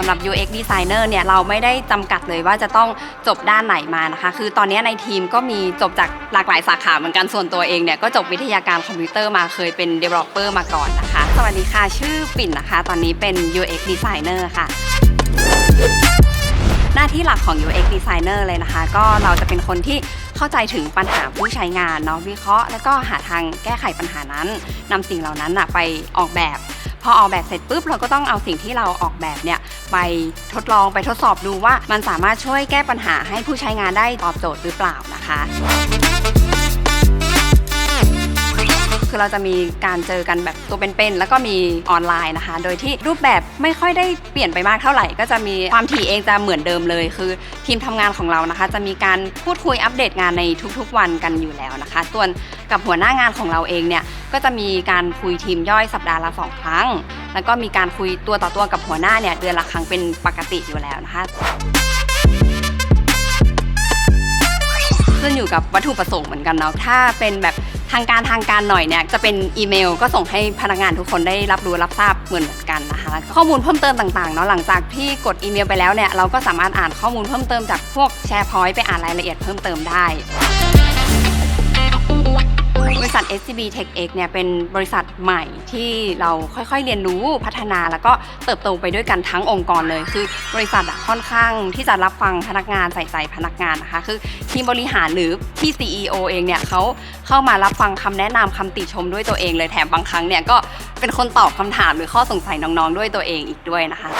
สำหรับ UX designer เนี่ยเราไม่ได้จำกัดเลยว่าจะต้องจบด้านไหนมานะคะ คือตอนนี้ในทีมก็มีจบจากหลากหลายสาขาเหมือนกันส่วนตัวเองเนี่ยก็จบวิทยาการคอมพิวเตอร์มาเคยเป็น developer มาก่อนนะคะ สวัสดีค่ะ ชื่อปิ่นนะคะ ตอนนี้เป็น UX designer ค่ะหน้าที่หลักของ UX designer เลยนะคะ ก็เราจะเป็นคนที่เข้าใจถึงปัญหาผู้ใช้งานเนาะวิเคราะห์ แล้วก็หาทางแก้ไขปัญหานั้นนำสิ่งเหล่านั้นนะไปออกแบบ อออกแบบเสร็จปุ๊บเราก็ต้องเอาสิ่งที่เราออกแบบเนี่ยไปทดลองไปทดสอบดูว่ามันสามารถช่วยแก้ปัญหาให้ผู้ใช้งานได้ตอบโจทย์หรือเปล่านะคะ คือเราจะมีการเจอกันแบบตัวเป็นๆแล้วก็มีออนไลน์นะคะ โดยที่รูปแบบไม่ค่อยได้เปลี่ยนไปมากเท่าไหร่ ก็จะมีความถี่เองจะเหมือนเดิมเลย คือทีมทำงานของเรานะคะ จะมีการพูดคุยอัปเดตงานในทุกๆ วันกันอยู่แล้วนะคะส่วนกับหัวหน้างานของเราเองเนี่ยก็จะมีการคุยทีมย่อยสัปดาห์ละสองครั้ง แล้วก็มีการคุยตัวต่อตัวกับหัวหน้าเนี่ยเดือนละครั้งเป็นปกติอยู่แล้วนะคะขึ้นอยู่กับวัตถุประสงค์เหมือนกันเนาะถ้าเป็นแบบ ทางการทางการหน่อยเนี่ยจะเป็นอีเมล ก็ส่งให้พนักงานทุกคนได้รับรู้รับทราบเหมือนเหมือนกันนะคะข้อมูลเพิ่มเติมต่างๆเนาะหลังจากที่กดอีเมลไปแล้วเนี่ยเราก็สามารถอ่านข้อมูลเพิ่มเติมจากพวกแชร์พอยต์ไปอ่านรายละเอียดเพิ่มเติมได้ SCB Tech X เนี่ยเป็นบริษัทใหม่ที่เราค่อยๆเรียนรู้พัฒนาแล้วก็เติบโตไปด้วยกันทั้งองค์กรเลย คือบริษัทอะค่อนข้างที่จะรับฟังพนักงานใส่ใจพนักงานนะคะ คือทีมบริหารหรือที่ CEO เองเนี่ยเขาเข้ามารับฟังคำแนะนำคำติชมด้วยตัวเองเลยแถมบางครั้งเนี่ยก็เป็นคนตอบคำถามหรือข้อสงสัยน้องๆด้วยตัวเองอีกด้วยนะคะ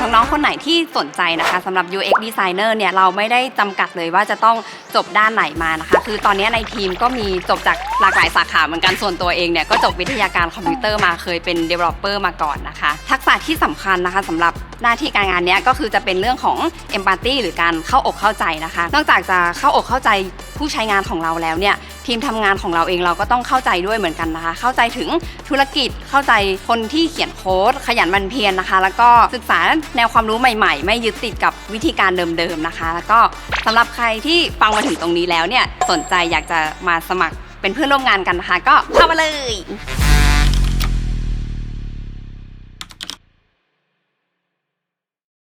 น้องๆ คนไหนที่สนใจนะคะสำหรับ UX designer เนี่ยเราไม่ได้จำกัดเลยว่าจะต้องจบด้านไหนมานะคะ คือตอนนี้ในทีมก็มีจบจากหลากหลายสาขาเหมือนกันส่วนตัวเองเนี่ยก็จบวิทยาการคอมพิวเตอร์มาเคยเป็น developer มาก่อนนะคะ ทักษะที่สำคัญนะคะสำหรับหน้าที่การงานเนี้ยก็คือจะเป็นเรื่องของ empathy หรือการเข้าอกเข้าใจนะคะ นอกจากจะเข้าอกเข้าใจผู้ใช้งานของเราแล้วเนี่ยทีมทำงานของเราเองเราก็ต้องเข้าใจด้วยเหมือนกันนะคะ เข้าใจถึงธุรกิจเข้าใจคนที่เขียนโค้ดขยันมันเพียรนะคะ แล้วก็ศึกษาแนวความรู้ใหม่ๆ ไม่ยึดติดกับวิธีการเดิมๆนะคะ แล้วก็สำหรับใครที่ฟังมาถึงตรงนี้แล้วเนี่ยสนใจอยากจะมาสมัครเป็นเพื่อนร่วมงานกันนะคะ ก็เข้ามาเลย